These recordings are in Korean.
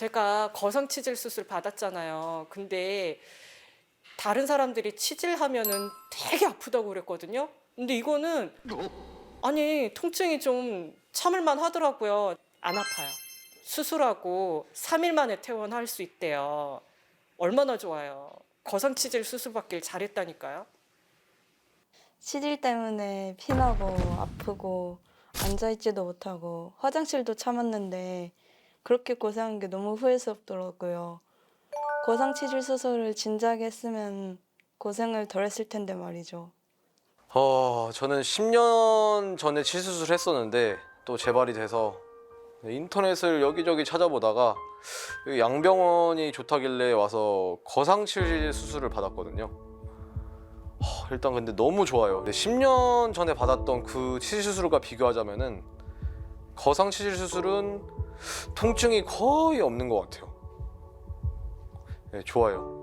제가 거상 치질 수술 받았잖아요. 근데 다른 사람들이 치질하면은 되게 아프다고 그랬거든요. 근데 이거는 아니 통증이 좀 참을만 하더라고요. 안 아파요. 수술하고 3일 만에 퇴원할 수 있대요. 얼마나 좋아요. 거상 치질 수술 받길 잘했다니까요. 치질 때문에 피나고 아프고 앉아있지도 못하고 화장실도 참았는데 그렇게 고생한 게 너무 후회스럽더라고요. 고상 치질 수술을 진작에 했으면 고생을 덜 했을 텐데 말이죠. 어, 저는 10년 전에 치수술을 했었는데 또 재발이 돼서 인터넷을 여기저기 찾아보다가 이 양병원이 좋다길래 와서 거상치질 수술을 받았거든요. 어, 일단 근데 너무 좋아요. 근데 10년 전에 받았던 그 치질 수술과 비교하자면은 거상치질 수술은 통증이 거의 없는 것 같아요. 네, 좋아요.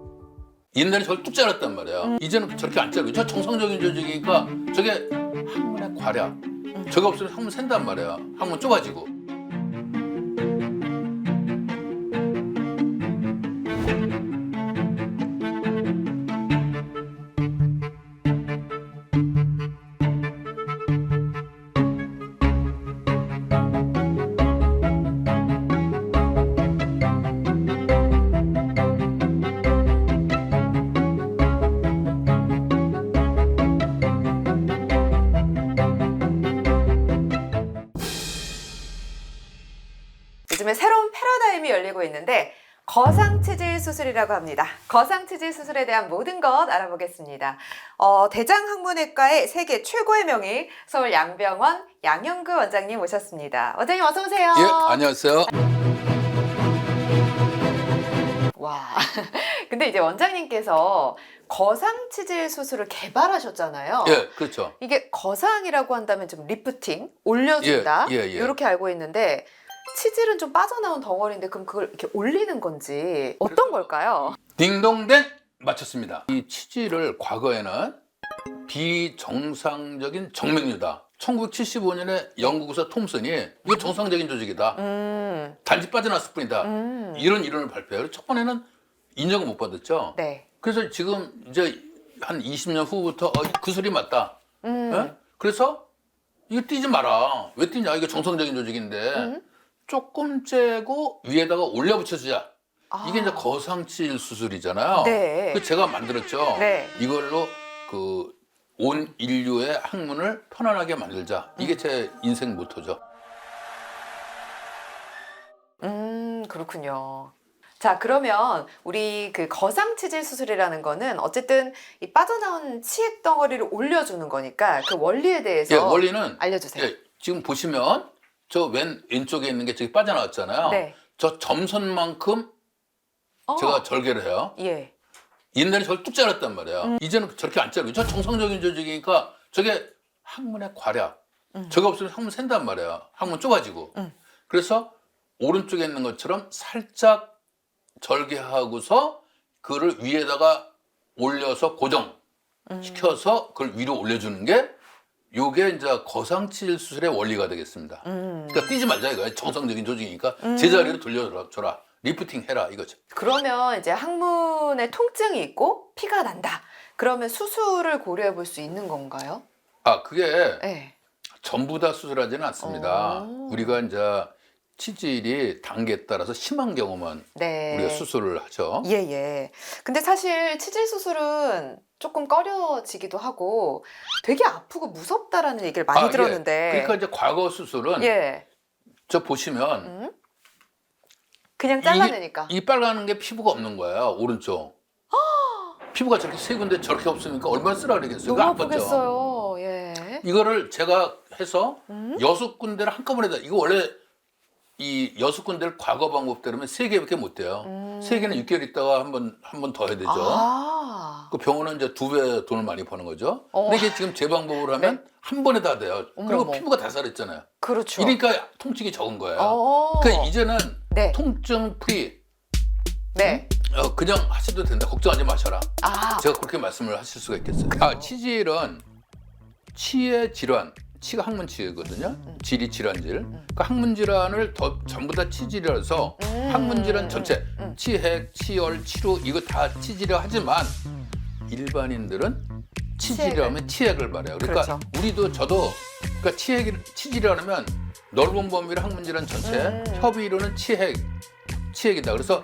옛날에 저걸 뚝 잘랐단 말이야. 이제는 저렇게 안 자르고 저 정상적인 조직이니까 저게 항문의 과략. 저게 없으면 항문 샌단 말이야. 항문 좁아지고. 요즘에 새로운 패러다임이 열리고 있는데 거상 치질 수술이라고 합니다. 거상 치질 수술에 대한 모든 것 알아보겠습니다. 어, 대장학문외과의 세계 최고의 명의 서울 양병원 양영구 원장님 오셨습니다. 원장님 어서 오세요. 예, 안녕하세요. 와. 근데 이제 원장님께서 거상 치질 수술을 개발하셨잖아요. 예, 그렇죠. 이게 거상이라고 한다면 좀 리프팅, 올려준다 예, 예, 예. 이렇게 알고 있는데 치질은 좀 빠져나온 덩어리인데 그럼 그걸 이렇게 올리는 건지 어떤 걸까요? 딩동댕 맞췄습니다. 이 치질을 과거에는 비정상적인 정맥류다. 1975년에 영국 의사 톰슨이 이거 정상적인 조직이다. 음, 단지 빠져나왔을 뿐이다. 음, 이런 이론을 발표해요. 그래서 첫 번에는 인정을 못 받았죠. 네, 그래서 지금 이제 한 20년 후부터 어, 그 소리 맞다. 음, 예? 그래서 이거 뛰지 마라. 왜 뛰냐? 이게 정상적인 조직인데 음. 조금 째고 위에다가 올려 붙여주자. 아. 이게 이제 거상칠 수술이잖아요. 네. 그 제가 만들었죠. 네. 이걸로 그 온 인류의 학문을 편안하게 만들자. 이게 제 인생 모토죠. 음, 그렇군요. 자, 그러면 우리 그 거상 치질 수술이라는 거는 어쨌든 이 빠져나온 치액 덩어리를 올려주는 거니까 그 원리에 대해서 예, 원리는 알려주세요. 예, 지금 보시면 저 왼 왼쪽에 있는 게 저기 빠져나왔잖아요. 네. 저 점선만큼 어, 제가 절개를 해요. 예, 옛날에 저걸 뚝 잘랐단 말이야. 음. 이제는 저렇게 안 자르고 저 정상적인 조직이니까 저게 항문의 과략. 음. 저게 없으면 항문 샌단 말이야. 항문 좁아지고. 음. 그래서 오른쪽에 있는 것처럼 살짝 절개하고서 그를 위에다가 올려서 고정 음. 시켜서 그걸 위로 올려주는 게 요게 이제 거상칠 수술의 원리가 되겠습니다. 음. 그러니까 뛰지 말자 이거야. 정상적인 조직이니까 음. 제자리로 돌려줘라. 리프팅 해라 이거죠. 그러면 이제 항문에 통증이 있고 피가 난다. 그러면 수술을 고려해 볼 수 있는 건가요? 아 그게 네. 전부 다 수술하지는 않습니다. 오. 우리가 이제 치질이 단계에 따라서 심한 경우만 네. 우리가 수술을 하죠. 예, 예. 근데 사실 치질 수술은 조금 꺼려지기도 하고 되게 아프고 무섭다라는 얘기를 많이 아, 예. 들었는데. 그러니까 이제 과거 수술은 예. 저 보시면 음? 그냥 잘라내니까. 이 빨간 게 피부가 없는 거예요. 오른쪽. 피부가 저렇게 세 군데 저렇게 없으니까 얼마나 쓰라 그러겠어요. 너무. 아프겠어요. 예. 이거를 제가 해서 음? 여섯 군데를 한꺼번에 다 이거 원래 이 여섯 군데를 과거 방법대로면 세 개밖에 못 돼요. 음. 세 개는 6개월 있다가 한번한 번 더 해야 되죠. 아. 그 병원은 이제 두 배 돈을 많이 버는 거죠. 어. 근데 이게 지금 제 방법으로 하면 한 번에 다 돼요. 어머, 그리고 어머. 피부가 다 살았잖아요. 그렇죠. 이러니까 통증이 적은 거예요. 어. 그러니까 이제는 네. 통증 프리 네. 어, 그냥 하셔도 된다. 걱정하지 마셔라. 아. 제가 그렇게 말씀을 하실 수가 있겠어요. 아, 치질은 치의 질환, 치가 항문 치거든요. 질이 질환 질. 그 항문 질환을 더 전부 다 치질이라서 음. 항문 질환 전체 음. 치핵, 치열, 치루 이거 다 치질이라 하지만 일반인들은 치질이라면 치핵을 말해요. 그러니까 그렇죠. 우리도 저도 그러니까 치핵 치질이라면 넓은 범위로 항문 질환 전체 음. 협의로는 치핵 치핵이다. 그래서